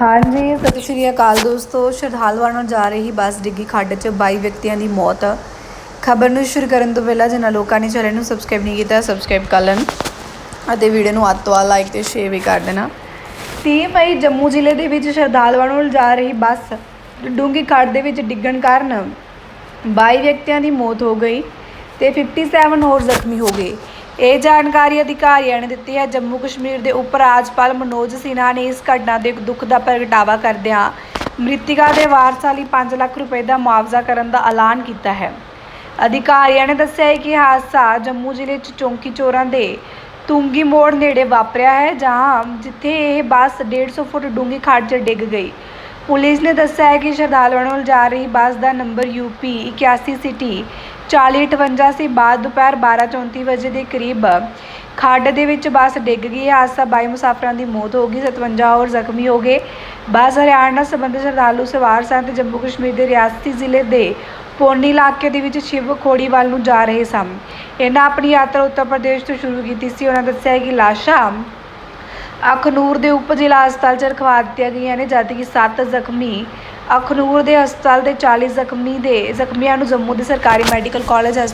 ਹਾਂਜੀ, ਸਤਿ ਸ਼੍ਰੀ ਅਕਾਲ ਦੋਸਤੋ। ਸ਼ਰਧਾਲੂਆਂ ਨੂੰ ਜਾ ਰਹੀ ਬੱਸ ਡਿੱਗੀ ਖੱਡ 'ਚ 22 ਵਿਅਕਤੀਆਂ ਦੀ ਮੌਤ। ਖਬਰ ਨੂੰ ਸ਼ੁਰੂ ਕਰਨ ਤੋਂ ਪਹਿਲਾਂ ਜਿਨ੍ਹਾਂ ਲੋਕਾਂ ਨੇ ਚੈਨਲ ਨੂੰ ਸਬਸਕ੍ਰਾਈਬ ਨਹੀਂ ਕੀਤਾ, ਸਬਸਕ੍ਰਾਈਬ ਕਰ ਲੈਣ ਅਤੇ ਵੀਡੀਓ ਨੂੰ ਅੱਤ ਤੋਂ ਵੱਧ ਲਾਈਕ ਤੇ ਸ਼ੇਅਰ ਵੀ ਕਰ ਦੇਣਾ। 30 ਮਈ ਜੰਮੂ ਜ਼ਿਲ੍ਹੇ ਦੇ ਵਿੱਚ ਸ਼ਰਧਾਲੂਆਂ ਨੂੰ ਜਾ ਰਹੀ ਬੱਸ ਡੂੰਗੀ ਖੱਡ ਦੇ ਵਿੱਚ ਡਿੱਗਣ ਕਾਰਨ 22 ਵਿਅਕਤੀਆਂ ਦੀ ਮੌਤ ਹੋ ਗਈ ਤੇ 57 ਹੋਰ ਜ਼ਖਮੀ ਹੋ ਗਏ। ਇਹ ਜਾਣਕਾਰੀ ਅਧਿਕਾਰੀਆਂ ਨੇ ਦਿੱਤੀ ਹੈ, ਜੰਮੂ ਕਸ਼ਮੀਰ ਦੇ ਉਪ ਰਾਜਪਾਲ ਮਨੋਜ ਸਿਨਹਾ ਨੇ ਇਸ ਘਟਨਾ ਦੇ ਦੁੱਖ ਦਾ ਪ੍ਰਗਟਾਵਾ ਕਰਦਿਆਂ ਮ੍ਰਿਤਿਕਾ ਦੇ ਵਾਰਸਾਂ ਲਈ 5 ਲੱਖ ਰੁਪਏ ਦਾ ਮੁਆਵਜ਼ਾ ਕਰਨ ਦਾ ਐਲਾਨ ਕੀਤਾ ਹੈ। ਅਧਿਕਾਰੀਆਂ ਨੇ ਦੱਸਿਆ ਹੈ ਕਿ ਹਾਦਸਾ ਜੰਮੂ ਜ਼ਿਲ੍ਹੇ 'ਚ ਚੌਂਕੀ ਚੋਰਾਂ ਦੇ ਤੁੰਗੀ ਮੋੜ ਨੇੜੇ ਵਾਪਰਿਆ ਹੈ ਜਹਾਂ ਜਿੱਥੇ ਇਹ ਬੱਸ 150 ਫੁੱਟ ਡੂੰਘੀ ਖੱਡ 'ਚ ਡਿੱਗ ਗਈ। ਪੁਲਿਸ ਨੇ ਦੱਸਿਆ ਹੈ ਕਿ ਸ਼ਰਧਾਲੂਆਂ ਨੂੰ ਜਾ ਰਹੀ ਬੱਸ ਦਾ ਨੰਬਰ ਯੂਪੀ 81 ਸਿਟੀ 4058 ਸੀ। ਬਾਅਦ ਦੁਪਹਿਰ 12:34 ਵਜੇ ਦੇ ਕਰੀਬ ਖੱਡ ਦੇ ਵਿੱਚ ਬੱਸ ਡਿੱਗ ਗਈ ਹੈ। ਹਾਦਸਾ 22 ਮੁਸਾਫਰਾਂ ਦੀ ਮੌਤ ਹੋ ਗਈ। 57 ਹੋਰ ਜ਼ਖਮੀ ਹੋ ਗਏ। ਬੱਸ ਹਰਿਆਣਾ ਨਾਲ ਸੰਬੰਧਿਤ ਸ਼ਰਧਾਲੂ ਸਵਾਰ ਸਨ ਤੇ ਜੰਮੂ ਕਸ਼ਮੀਰ ਦੇ ਰਿਆਸਤੀ ਜ਼ਿਲ੍ਹੇ ਦੇ ਪੋਨੀ ਇਲਾਕੇ ਦੇ ਵਿੱਚ ਸ਼ਿਵ ਖੋੜੀਵਾਲ ਨੂੰ ਜਾ ਰਹੇ ਸਨ। ਇਹਨਾਂ ਆਪਣੀ ਯਾਤਰਾ ਉੱਤਰ ਪ੍ਰਦੇਸ਼ ਤੋਂ ਸ਼ੁਰੂ ਕੀਤੀ ਸੀ। ਉਹਨਾਂ ਦੱਸਿਆ ਕਿ ਲਾਸ਼ਾਂ ਅਖਨੂਰ ਦੇ ਉਪ ਜ਼ਿਲ੍ਹਾ ਹਸਪਤਾਲ 'ਚ ਰਖਵਾ ਦਿੱਤੀਆਂ ਗਈਆਂ ਨੇ ਜਦਕਿ 7 ਜ਼ਖਮੀ ਅਖਨੂਰ ਦੇ ਹਸਪਤਾਲ ਦੇ 40 ਜ਼ਖਮੀ ਦੇ ਜ਼ਖਮੀਆਂ ਨੂੰ ਜੰਮੂ ਦੇ ਸਰਕਾਰੀ ਮੈਡੀਕਲ ਕਾਲਜ ਹਸਪਤਾਲ